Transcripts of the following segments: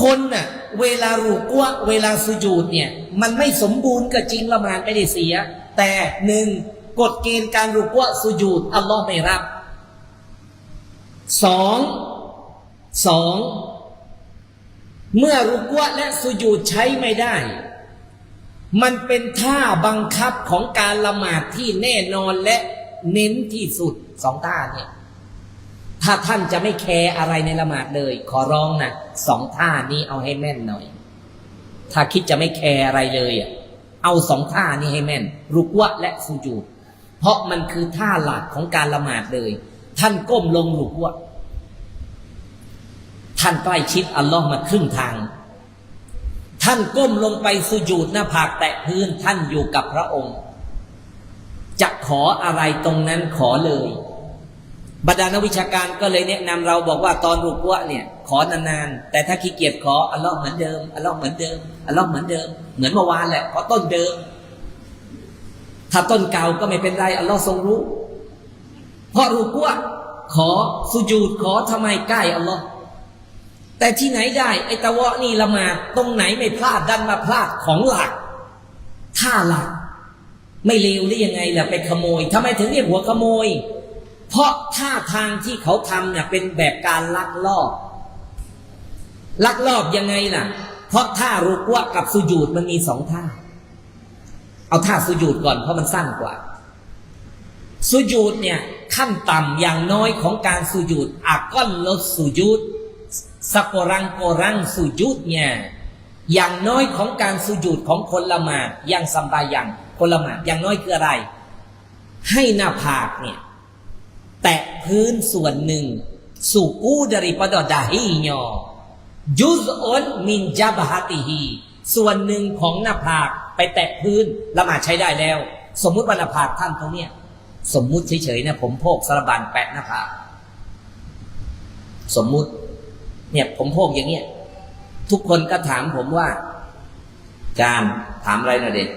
คนน่ะเวลารูกวเวลาสุญูดเนี่ย มันไม่สมบูรณ์ก็จริงละมาดไม่ได้เสีย แต่หนึ่งกฎเกณฑ์การรูกวสุญูดอัลลอฮ์ไม่รับสองสองเมื่อรุกวและสุญูดใช้ไม่ได้ มันเป็นท่าบังคับของการละหมาดที่แน่นอนและเน้นที่สุดสองท่าเนี่ย ถ้าท่านจะไม่แคร์อะไรในละหมาดเลย ขอร้องนะสองท่านี้เอาให้แม่นหน่อย ถ้าคิดจะไม่แคร์อะไรเลยอะเอาสองท่านี้ให้แม่น รุกวะและสุญูดเพราะมันคือท่าหลักของการละหมาดเลย ท่านก้มลงรุกวะท่านใกล้ชิดอัลลอฮ์มาครึ่งทาง ท่านก้มลงไปสุญูดหน้าผากแตะพื้นท่านอยู่กับพระองค์ จะขออะไรตรงนั้นขอเลย บรรดานักวิชาการก็เลยแนะนำเราบอกว่าตอนรุกวะเนี่ย ขอนานๆแต่ถ้าขี้เกียจขออัลลอฮ์เหมือนเดิมอัลลอฮ์เหมือนเดิมอัลลอฮ์เหมือนเดิม เหมือนเมื่อวานแหละขอต้นเดิม ถ้าต้นเก่าก็ไม่เป็นไรอัลลอฮ์ทรงรู้ เพราะรุกวะขอสุญูดขอทำไมใกล้อัลลอฮ์แต่ที่ไหนได้ไอ้ตะวะนี่ละมาตรงไหนไม่พลาดดันมาพลาดของหลักท่าหลัก ไม่เลวได้ยังไงล่ะไปขโมยทำไมถึงเรียกหัวขโมย เพราะท่าทางที่เขาทำเนี่ยเป็นแบบการลักลอบ ลักลอบยังไงล่ะ เพราะท่ารุกวะกับสุญูดมันมีสองท่า เอาท่าสุญูดก่อนเพราะมันสั้นกว่า สุญูดเนี่ยขั้นต่ำอย่างน้อยของการสุญูดอักก้อนลดสุญูดสกโกรังโกรังสุญูดเนี่ยอย่างน้อยของการสุญูดของคนละหมาดอย่างสัมบายังคนละหมาดอย่างน้อยคืออะไร ให้หน้าผากเนี่ย แตะพื้นส่วนหนึ่ง สู่กูดริปดอดาฮียอยุซอนมินจับฮาติฮีส่วนหนึ่งของหน้าผากไปแตะพื้นละหมาดใช้ได้แล้ว สมมุติว่าหน้าผากท่านตรงเนี้ยสมมุติเฉยๆนะผมโพกสารบันแปะหน้าผากสมมุติ เนี่ยผมโพกอย่างเงี้ย ทุกคนก็ถามผมว่า จานถามอะไรนะเด็ก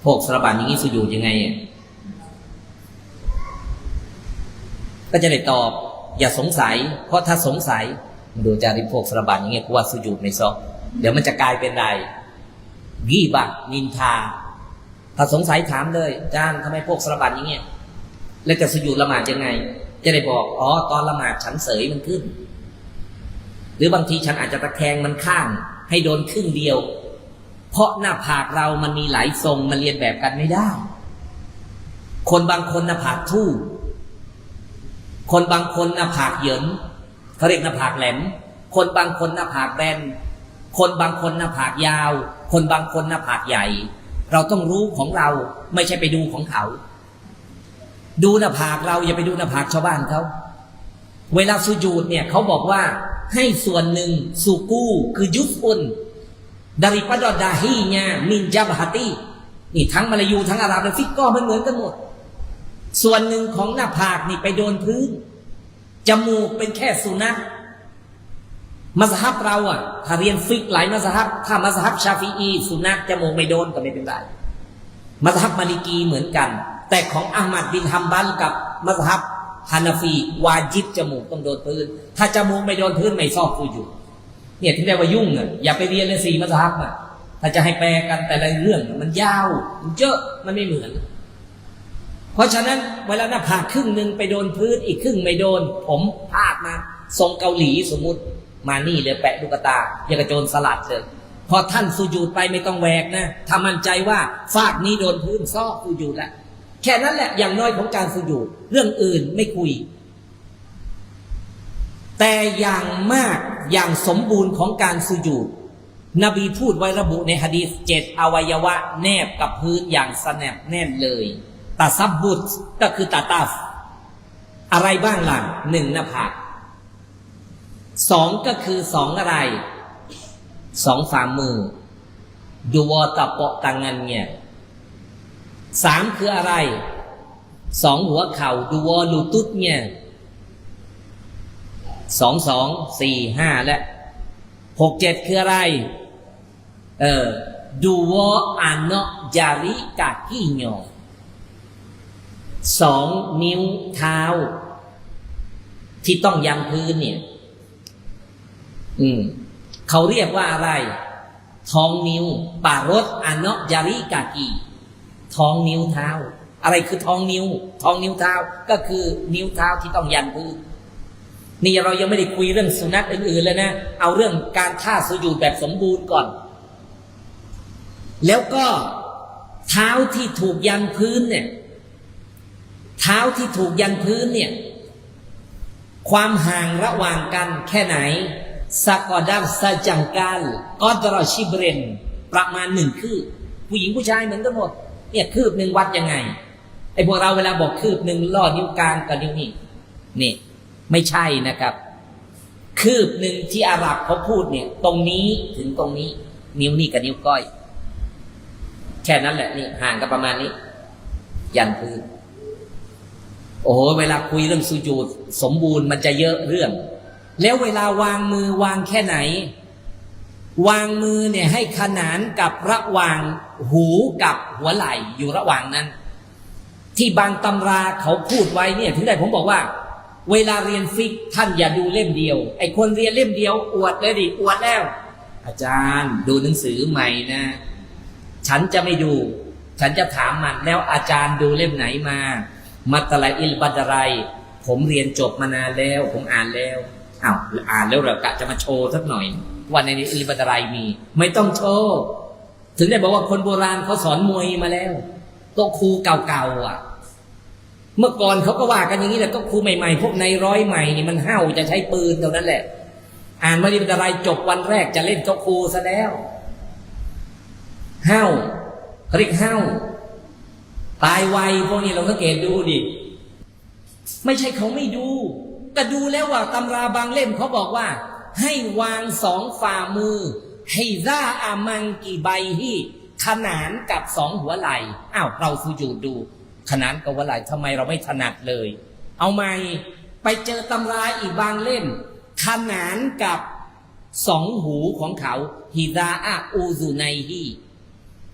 โพกสารบันอย่างนี้สุญูดยังไงอะ ก็จะได้ตอบ อย่าสงสัย เพราะถ้าสงสัยดูจาริพวกสระบันอย่างเงี้ยกูว่าสุญูดไม่ซอกเดี๋ยวมันจะกลายเป็นไรกีบะนินทา ถ้าสงสัยถามเลยจานทำไมพวกสระบันอย่างเงี้ยแล้วจะสุญูดละหมาดยังไง จะได้บอกอ๋อตอนละหมาดฉันเสยมันขึ้น หรือบางทีฉันอาจจะตะแคงมันข้าง ให้โดนครึ่งเดียว เพราะหน้าผากเรามันมีหลายทรงมันเรียนแบบกันไม่ได้ คนบางคนหน้าผากทู่ คนบางคนหน้าผากเหยินเขาเรียกหน้าผากแหลม คนบางคนหน้าผากแบน คนบางคนหน้าผากยาว คนบางคนหน้าผากใหญ่ เราต้องรู้ของเราไม่ใช่ไปดูของเขา ดูหน้าผากเราอย่าไปดูหน้าผากชาวบ้านเขา เวลาสุญูดเนี่ยเขาบอกว่าให้ส่วนหนึ่งสุกูคือยุสอุนดาริปดอดาฮีญามินจาบฮัตีนี่ทั้งมาลายูทั้งอาหรับและฟิกก็มันเหมือนกันหมด ส่วนหนึ่งของหน้าผากนี่ไปโดนพื้น จมูกเป็นแค่สุนัขมัสฮับเราอะถ้าเรียนฟิกหลายมัสฮับถ้ามัสฮับชาฟีอีสุนัขจมูกไม่โดนก็ไม่เป็นไรมัสฮับมาลิกีเหมือนกัน แต่ของอามัดบินฮัมบันกับมัสฮับฮานาฟีวาจิบจมูกต้องโดนพื้น ถ้าจมูกไม่โดนพื้นไม่ชอบคือยู่ เนี่ยที่เรียกว่ายุ่งอะอย่าไปเรียนเลยสี่มัสฮับอะถ้าจะให้แปลกันแต่ละเรื่องมันยาวมันเยอะมันไม่เหมือน เพราะฉะนั้นเวลาหน้าผากครึ่งหนึ่งไปโดนพื้นอีกครึ่งไม่โดน ผมพลาดมาทรงเกาหลีสมมุติมานี่เลยแปะลูกตาอย่างกระโจนสลัดเลยพอท่านสุญูดไปไม่ต้องแหวกนะถ้ามั่นใจว่าฟากนี้โดนพื้นซอกสุญูดแล้วแค่นั้นแหละอย่างน้อยของการสุญูดเรื่องอื่นไม่คุย แต่อย่างมากอย่างสมบูรณ์ของการสุญูดนบีพูดไว้ระบุในฮะดีษเจ็ดอวัยวะแนบกับพื้นอย่างสแนบแน่นเลย ตาซับบุตก็คือตาตาฟอะไรบ้างล่ะหนึ่งหน้าผากสองก็คือสองอะไร สองฝ่ามือดูวอตะเปาะตังงันเนี่ยสามคืออะไร สองหัวเข่าดูวอลูตุดเนี่ยสองสองสี่ห้าและหกเจ็ดคืออะไร เออดูวออานอจาริกากิโย สองนิ้วเท้า ที่ต้องยังพื้นเนี่ย อืม เขาเรียกว่าอะไร ท้องนิ้ว ปารถอานยาริกากีท้องนิ้วเท้า อะไรคือท้องนิ้ว ท้องนิ้วเท้า ก็คือนิ้วเท้าที่ต้องยันพื้นนี่เรายังไม่ได้คุยเรื่องสุนัตอื่นๆเลยนะ เอาเรื่องการท่าสุญูดแบบสมบูรณ์ก่อน แล้วก็เท้าที่ถูกยันพื้นเนี่ย เท้าที่ถูกยันพื้นเนี่ย ความห่างระหว่างกันแค่ไหนสกอดัมสจังการกอดรอชิเบรนประมาณหนึ่งคืบ ผู้หญิงผู้ชายเหมือนกันหมด เนี่ยคืบหนึ่งวัดยังไง ไอ้พวกเราเวลาบอกคืบหนึ่งล่อนิ้วกลางกับนิ้วนี่นี่ ไม่ใช่นะครับ คืบหนึ่งที่อาหรับเขาพูดเนี่ย ตรงนี้ถึงตรงนี้ นิ้วนี่กับนิ้วก้อย แค่นั้นแหละนี่ห่างกันประมาณนี้ ยันพื้น โอ้โหเวลาคุยเรื่องสุญูดสมบูรณ์มันจะเยอะเรื่อง แล้วเวลาวางมือวางแค่ไหน วางมือเนี่ยให้ขนานกับระหว่างหูกับหัวไหล่อยู่ระหว่างนั้น ที่บางตำราเขาพูดไว้เนี่ยถึงได้ผมบอกว่า เวลาเรียนฟิกท่านอย่าดูเล่มเดียวไอ้คนเรียนเล่มเดียว อวดเลยดิอวดแล้ว อาจารย์ดูหนังสือใหม่นะ ฉันจะไม่ดู ฉันจะถามมันแล้วอาจารย์ดูเล่มไหนมา มัตตลอิลบัดไรผมเรียนจบมานานแล้ว ผมอ่านแล้วอ้าวอ่านแล้วเหรากะจะมาโชว์สักหน่อยว่าในอิลบัดไรมี ไม่ต้องโชว์ถึงได้บอกว่าคนโบราณเขาสอนมวยมาแล้วโต๊ะครูเก่าๆอะ เมื่อก่อนเขาก็ว่ากันอย่างนี้แหละก็ครูใหม่ๆพวกในร้อยใหม่นี่มันเห้าจะใช้ปืนเท่านั้นแหละ อ่านมาดีเป็นอะไรจบวันแรกจะเล่นโต๊ะครูซะแล้วเห้าเขาเรียกห้า ตายไวพวกนี้เราสังเกตดูดิไม่ใช่เขาไม่ดู แต่ดูแล้วว่าตำราบางเล่มเขาบอกว่า ให้วางสองฝ่ามือให้ร่าอามังกี่ใบที่ขนานกับสองหัวไหล่อ้าวเราสุญูดดู ขนานกับหัวไหล่ทำไมเราไม่ถนัดเลย เอาไหมไปเจอตำราอีกบางเล่ม ขนานกับสองหูของเขาฮิราอาอูซูไนฮี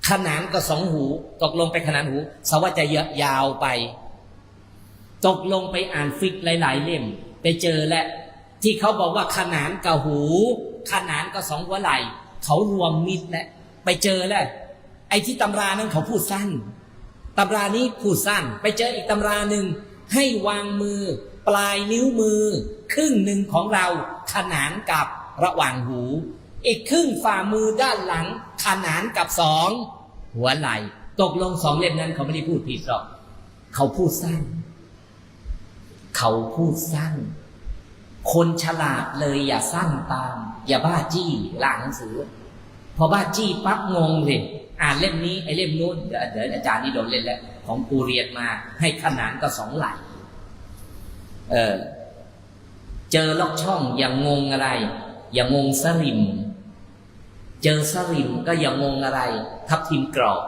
ขนานกับสองหู ตกลงไปขนานหูสว่าจะยาวไป ตกลงไปอ่านฟิกหลาย ๆ เล่ม ไปเจอและ ที่เขาบอกว่าขนานกับหู ขนานกับสองหัวไหล่เขารวมมิตรและไปเจอแล้วไอ้ที่ตำรานั้นเขาพูดสั้นตำรานี้พูดสั้น ไปเจออีกตำราหนึ่งให้วางมือ ปลายนิ้วมือ ครึ่งหนึ่งของเราขนานกับระหว่างหู อีกครึ่งฝ่ามือด้านหลังขนานกับสองหัวไหล่ตกลงสองเล่มนั้นเขาไม่ได้พูดผิดหรอก เขาพูดสั้น เขาพูดสั้น คนฉลาดเลยอย่าสั้นตาม อย่าบ้าจี้ล่างหนังสือ พอบ้าจี้ปั๊บงงเลยอ่านเล่มนี้ไอ้เล่มนู้นเดี๋ยวเดี๋ยวอาจารย์นี่โดนเล่นแล้วของกูเรียนมาให้ขนานก็สองไหลเออ เจอล็อกช่องอย่างงงอะไร อย่างงงสริม เจอสริมก็อย่างงอะไร ทับทิมกรอบ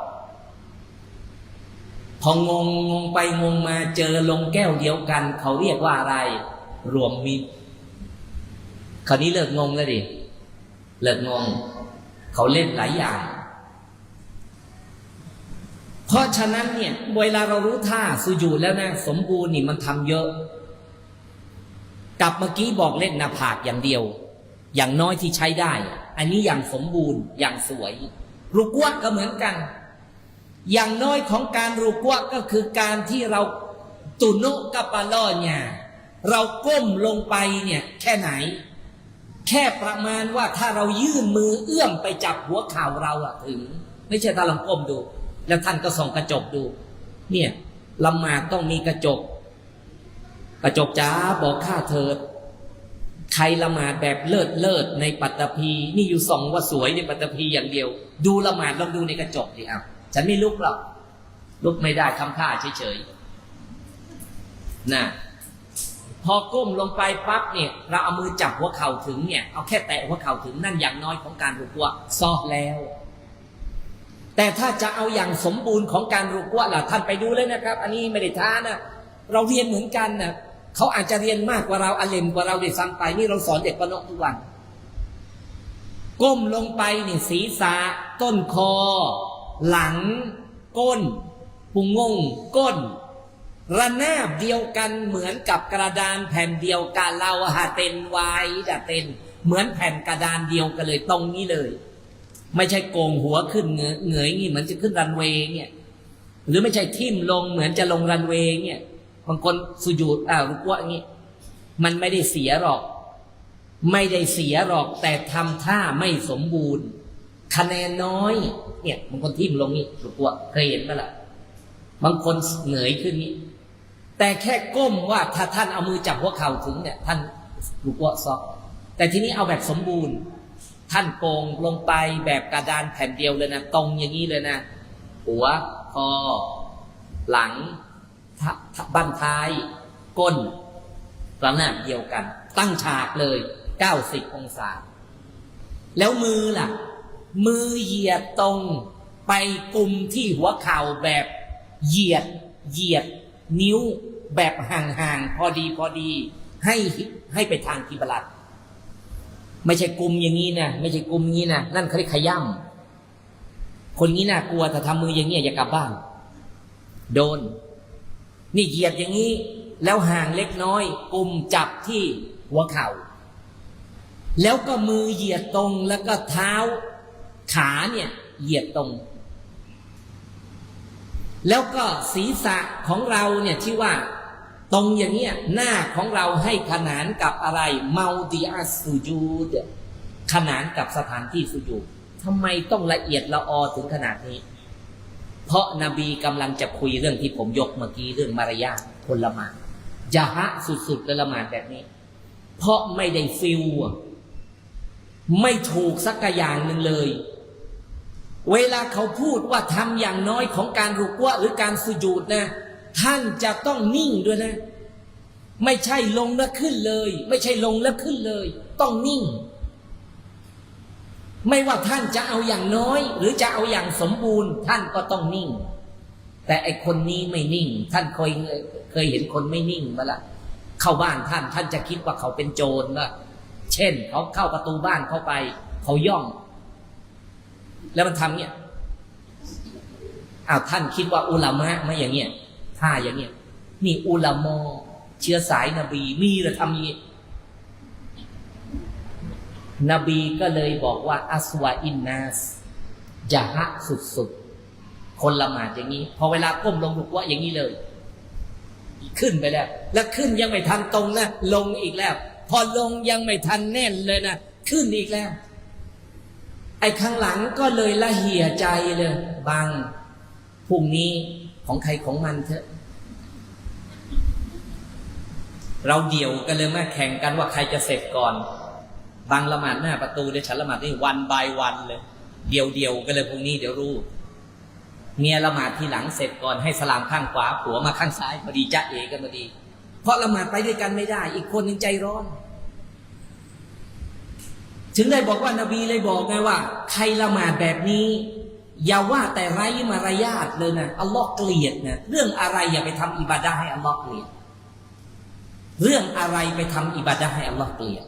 พองงงงไปงงมาเจอลงแก้วเดียวกัน เขาเรียกว่าอะไร รวมมิตรคราวนี้เลิกงงแล้วดิเลิกงง เขาเล่นหลายอย่าง เพราะฉะนั้นเนี่ย เวลาเรารู้ท่าสุญูแล้วนะ สมบูรณ์นี่มันทำเยอะ กับเมื่อกี้บอกเล่นหน้าผากอย่างเดียว อย่างน้อยที่ใช้ได้ อันนี้อย่างสมบูรณ์อย่างสวยรุกวะก็เหมือนกัน อย่างน้อยของการรุกวะก็คือการที่เราตุโนะกับปาลอเนี่ยเราก้มลงไปเนี่ยแค่ไหน แค่ประมาณว่าถ้าเรายื่นมือเอื้อมไปจับหัวเข่าเราอะถึง ไม่ใช่ถ้าลองก้มดู แล้วท่านก็ส่องกระจกดู เนี่ยละหมาดต้องมีกระจก กระจกจ้าบอกข้าเถิด ใครละหมาดแบบเลิศเลิศในปัตตภีนี่อยู่สองว่าสวยในปัตตภีอย่างเดียว ดูละหมาดลองดูในกระจกดิอะฉันไม่ลุกหรอกลุกไม่ได้คำท่าเฉยๆนะพอก้มลงไปปั๊บเนี่ย เราเอามือจับหัวเข่าถึงเนี่ยเอาแค่แตะหัวเข่าถึงนั่นอย่างน้อยของการรุกวะซอกแล้ว แต่ถ้าจะเอาอย่างสมบูรณ์ของการรุกวะล่ะท่านไปดูเลยนะครับ อันนี้ไม่ได้ท้านะเราเรียนเหมือนกันนะ เขาอาจจะเรียนมากกว่าเราอาเลมกว่าเราได้ซ้ำไปนี่เราสอนเด็กปนกทุกวัน ก้มลงไปนี่ศีรษะต้นคอ หลัง ก้น ปุงงง ก้น ระนาบเดียวกันเหมือนกับกระดานแผ่นเดียวกันเราหาเต็นไว้ดะเต็นเหมือนแผ่นกระดานเดียวกันเลยตรงนี้เลย ไม่ใช่โกงหัวขึ้นเงยเงยงี้เหมือนจะขึ้นรันเวย์เนี่ยหรือไม่ใช่ทิ่มลงเหมือนจะลงรันเวย์เนี่ย บางคนสุญูดอ้าวรุกวะอย่างงี้ มันไม่ได้เสียหรอก ไม่ได้เสียหรอก แต่ทำท่าไม่สมบูรณ์ คะแนนน้อย เนี่ยบางคนทิ่มลงนี่รุกวะเคยเห็นไหมล่ะบางคนเหงยขึ้นนี้ แต่แค่ก้มว่าถ้าท่านเอามือจับหัวเข่าถึงเนี่ย ท่านรุกวะซอก แต่ทีนี้เอาแบบสมบูรณ์ ท่านโกงลงไปแบบกระดานแผ่นเดียวเลยนะ ตรงอย่างนี้เลยนะ หัวคอหลัง บั้นท้าย ก้นระนาบเดียวกัน ตั้งฉากเลย 90 องศา แล้วมือล่ะ มือเหยียดตรงไปกลุ่มที่หัวเข่าแบบเหยียดเหยียด นิ้วแบบห่างๆพอดีพอดี ให้ให้ไปทางกิบลัดไม่ใช่กลุ่มอย่างนี้นะไม่ใช่กลุ่มอย่างนี้นะนั่นเขาเรียกขย่ำคนนี้น่ากลัวถ้าทำมืออย่างนี้อย่ากลับบ้าน โดน นี่เหยียดอย่างนี้ แล้วห่างเล็กน้อยกุมจับที่หัวเข่า แล้วก็มือเหยียดตรงแล้วก็เท้าขาเนี่ยเหยียดตรง แล้วก็ศีรษะของเราเนี่ยที่ว่าตรงอย่างเนี้ยหน้าของเราให้ขนานกับอะไรเมาดิอัสสุจูดขนานกับสถานที่สุจูดทำไมต้องละเอียดละออถึงขนาดนี้ เพราะนบีกำลังจะคุยเรื่องที่ผมยกเมื่อกี้เรื่องมารยาทคนลมาดยะฮะสุดๆเลยละหมาดแบบนี้ เพราะไม่ได้ฟิลไม่ถูกสักอย่างหนึ่งเลย เวลาเขาพูดว่าทำอย่างน้อยของการรุกวะหรือการสุญูดนะ ท่านจะต้องนิ่งด้วยนะ ไม่ใช่ลงแล้วขึ้นเลย ไม่ใช่ลงแล้วขึ้นเลย ต้องนิ่ง ไม่ว่าท่านจะเอาอย่างน้อย หรือจะเอาอย่างสมบูรณ์ ท่านก็ต้องนิ่ง แต่ไอคนนี้ไม่นิ่ง ท่านเคยเคยเห็นคนไม่นิ่งมาละเข้าบ้านท่านท่านจะคิดว่าเขาเป็นโจรละเช่น เขาเข้าประตูบ้านเข้าไป เขาย่อง แล้วมันทำเนี่ยอ้าวท่านคิดว่าอุลามะไม่อย่างเงี้ยท่าอย่างเงี้ยนี่อุลามอเชื้อสายนบีมีหรือทำอย่างนี้ นบีก็เลยบอกว่าอัสวาอินนัสยะฮะสุดๆ คนละหมาดอย่างนี้ พอเวลาก้มลงลุกว่าอย่างนี้เลย ขึ้นไปแล้ว แล้วขึ้นยังไม่ทันตรงนะ ลงอีกแล้ว พอลงยังไม่ทันแน่นเลยนะ ขึ้นอีกแล้ว ไอ้ข้างหลังก็เลยละเหี่ยใจเลยบางพรุ่งนี้ของใครของมันเถอะเราเดี่ยวกันเลยมาแข่งกันว่าใครจะเสร็จก่อน บางละหมาดหน้าประตูเดี๋ยวฉันละหมาดนี่วันบายวันเลย เดียวเดียวกันเลยพรุ่งนี้เดี๋ยวรู้ เมียละหมาดทีหลังเสร็จก่อนให้สลามข้างขวาผัวมาข้างซ้ายพอดีจ้าเอกันพอดี เพราะละหมาดไปด้วยกันไม่ได้ อีกคนหนึ่งใจร้อน ถึงได้บอกว่านาบีเลยบอกไงว่า ใครละหมาดแบบนี้ อย่าว่าแต่ไร้มารยาทเลยนะอัลลอฮ์เกลียดนะเรื่องอะไรอย่าไปทำอิบาดาให้อัลลอฮ์เกลียดเรื่องอะไรไปทำอิบาดาให้อัลลอฮ์เกลียด